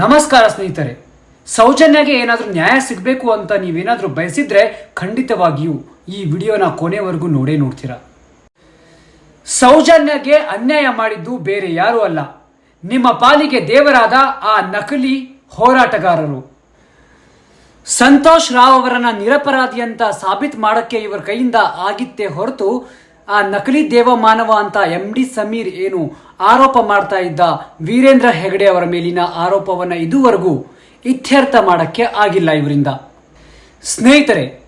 ನಮಸ್ಕಾರ ಸ್ನೇಹಿತರೆ. ಸೌಜನ್ಯಗೆ ಏನಾದರೂ ನ್ಯಾಯ ಸಿಗಬೇಕು ಅಂತ ನೀವೇನಾದರೂ ಬಯಸಿದ್ರೆ ಖಂಡಿತವಾಗಿಯೂ ಈ ವಿಡಿಯೋನ ಕೊನೆವರೆಗೂ ನೋಡೇ ನೋಡ್ತೀರಾ. ಸೌಜನ್ಯಗೆ ಅನ್ಯಾಯ ಮಾಡಿದ್ದು ಬೇರೆ ಯಾರೂ ಅಲ್ಲ. ನಿಮ್ಮ ಪಾಲಿಗೆ ದೇವರಾದ ಆ ನಕಲಿ ಹೋರಾಟಗಾರರು. ಸಂತೋಷ್ ರಾವ್ ಅವರನ್ನ ನಿರಪರಾಧಿ ಅಂತ ಸಾಬೀತ್ ಮಾಡಕ್ಕೆ ಇವರ ಕೈಯಿಂದ ಆಗಿತ್ತೇ ಹೊರತು ಆ ನಕಲಿ ದೇವಮಾನವ ಅಂತ ಎಂ ಡಿ ಸಮೀರ್ ಏನು ಆರೋಪ ಮಾಡ್ತಾ ಇದ್ದ ವೀರೇಂದ್ರ ಹೆಗಡೆ ಅವರ ಮೇಲಿನ ಆರೋಪವನ್ನ ಇದುವರೆಗೂ ಇತ್ಯರ್ಥ ಮಾಡಕ್ಕೆ ಆಗಿಲ್ಲ ಇವರಿಂದ. ಸ್ನೇಹಿತರೆ,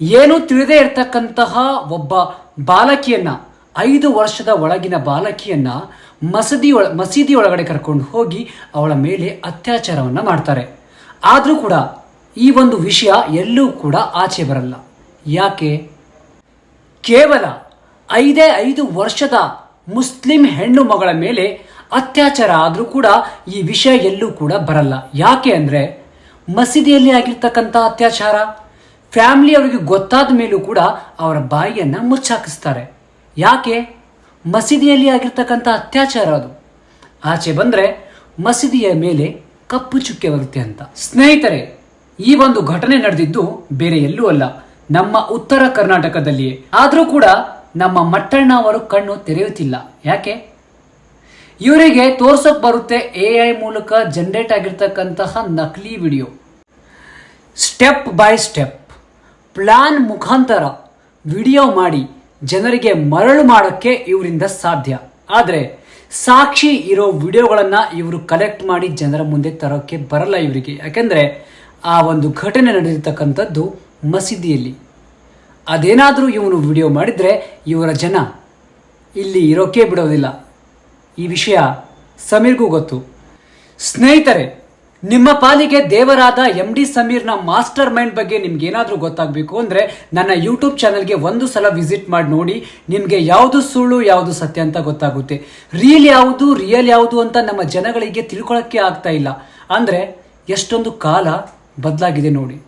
ಏನು ತಿಳಿದೇ ಇರ್ತಕ್ಕಂತಹ ಒಬ್ಬ ಬಾಲಕಿಯನ್ನ, ಐದು ವರ್ಷದ ಒಳಗಿನ ಬಾಲಕಿಯನ್ನ ಮಸೀದಿ ಒಳ, ಮಸೀದಿ ಒಳಗಡೆ ಕರ್ಕೊಂಡು ಹೋಗಿ ಅವಳ ಮೇಲೆ ಅತ್ಯಾಚಾರವನ್ನ ಮಾಡ್ತಾರೆ. ಆದರೂ ಕೂಡ ಈ ಒಂದು ವಿಷಯ ಎಲ್ಲೂ ಕೂಡ ಆಚೆ ಬರಲ್ಲ. ಯಾಕೆ? ಕೇವಲ ಐದೇ ಐದು ವರ್ಷದ ಮುಸ್ಲಿಂ ಹೆಣ್ಣು ಮಗಳ ಮೇಲೆ ಅತ್ಯಾಚಾರ ಆದರೂ ಕೂಡ ಈ ವಿಷಯ ಎಲ್ಲೂ ಕೂಡ ಬರಲ್ಲ. ಯಾಕೆ ಅಂದರೆ ಮಸೀದಿಯಲ್ಲಿ ಆಗಿರ್ತಕ್ಕಂಥ ಅತ್ಯಾಚಾರ ಫ್ಯಾಮಿಲಿ ಅವರಿಗೆ ಗೊತ್ತಾದ ಮೇಲೂ ಕೂಡ ಅವರ ಬಾಯಿಯನ್ನು ಮುಚ್ಚಾಕಿಸ್ತಾರೆ. ಯಾಕೆ? ಮಸೀದಿಯಲ್ಲಿ ಆಗಿರ್ತಕ್ಕಂಥ ಅತ್ಯಾಚಾರ ಅದು. ಆಚೆ ಬಂದರೆ ಮಸೀದಿಯ ಮೇಲೆ ಕಪ್ಪು ಚುಕ್ಕೆ ಬರುತ್ತೆ ಅಂತ. ಸ್ನೇಹಿತರೆ, ಈ ಒಂದು ಘಟನೆ ನಡೆದಿದ್ದು ಬೇರೆ ಎಲ್ಲೂ ಅಲ್ಲ. ನಮ್ಮ ಉತ್ತರ ಕರ್ನಾಟಕದಲ್ಲಿಯೇ. ಆದರೂ ಕೂಡ ನಮ್ಮ ಮಟ್ಟಣ್ಣ ಅವರು ಕಣ್ಣು ತೆರೆಯುತ್ತಿಲ್ಲ. ಯಾಕೆ? ಇವರಿಗೆ ತೋರ್ಸೋಕ್ ಬರುತ್ತೆ ಎ ಐ ಮೂಲಕ ಜನರೇಟ್ ಆಗಿರ್ತಕ್ಕಂತಹ ನಕಲಿ video. Step by step plan ಮುಖಾಂತರ ವಿಡಿಯೋ ಮಾಡಿ ಜನರಿಗೆ ಮರಳು ಮಾಡೋಕ್ಕೆ ಇವರಿಂದ ಸಾಧ್ಯ. ಆದರೆ ಸಾಕ್ಷಿ ಇರೋ ವಿಡಿಯೋಗಳನ್ನು ಇವರು ಕಲೆಕ್ಟ್ ಮಾಡಿ ಜನರ ಮುಂದೆ ತರೋಕ್ಕೆ ಬರಲ್ಲ ಇವರಿಗೆ. ಯಾಕೆಂದರೆ ಆ ಒಂದು ಘಟನೆ ನಡೆದಿರ್ತಕ್ಕಂಥದ್ದು ಮಸೀದಿಯಲ್ಲಿ. ಅದೇನಾದರೂ ಇವನು ವಿಡಿಯೋ ಮಾಡಿದರೆ ಇವರ ಜನ ಇಲ್ಲಿ ಇರೋಕೆ ಬಿಡೋದಿಲ್ಲ. ಈ ವಿಷಯ ಸಮೀರ್ಗೂ ಗೊತ್ತು. ಸ್ನೇಹಿತರೆ, ನಿಮ್ಮ ಪಾಲಿಗೆ ದೇವರಾದ ಎಂ ಡಿ ಸಮೀರ್ನ ಮಾಸ್ಟರ್ ಮೈಂಡ್ ಬಗ್ಗೆ ನಿಮ್ಗೇನಾದರೂ ಗೊತ್ತಾಗಬೇಕು ಅಂದರೆ ನನ್ನ ಯೂಟ್ಯೂಬ್ ಚಾನಲ್ಗೆ ಒಂದು ಸಲ ವಿಸಿಟ್ ಮಾಡಿ ನೋಡಿ, ನಿಮಗೆ ಯಾವುದು ಸುಳ್ಳು, ಯಾವುದು ಸತ್ಯ ಅಂತ ಗೊತ್ತಾಗುತ್ತೆ. ರೀಲ್ ಯಾವುದು ರಿಯಲ್ ಯಾವುದು ಅಂತ ನಮ್ಮ ಜನಗಳಿಗೆ ತಿಳ್ಕೊಳ್ಳೋಕ್ಕೆ ಆಗ್ತಾ ಇಲ್ಲ. ಅಂದರೆ ಎಷ್ಟೊಂದು ಕಾಲ ಬದಲಾಗಿದೆ ನೋಡಿ.